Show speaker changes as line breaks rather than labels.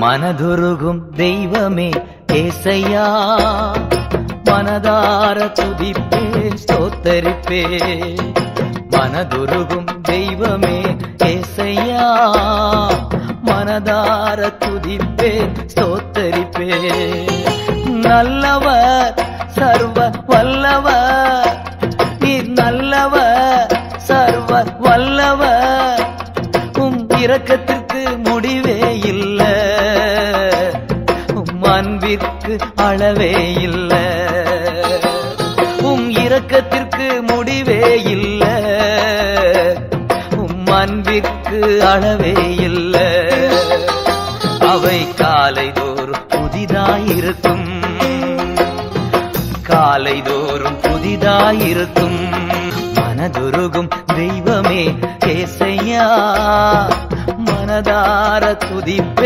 மனதுருகும் தெய்வமே ஏசையா. மனதார துதிப்பே ஸ்தோத்தரிப்பே. மனதுருகும் தெய்வமே ஏசையா. மனதார துதிப்பே ஸ்தோத்தரிப்பே. நல்லவர் சர்வ வல்லவர் நீர் நல்லவர் சர்வ வல்லவர் உம் இரக்கத்திற்கு முடிவே இல்லை. அன்பிற்கு அளவே இல்லை. உம் இரக்கத்திற்கு முடிவே இல்லை. உம் அன்பிற்கு அளவே இல்லை. அவை காலைதோறும் புதிதாயிருக்கும். காலைதோறும் புதிதாயிருக்கும். மனதுருகும் தெய்வமே கேசையா மனதார துதிப்பே.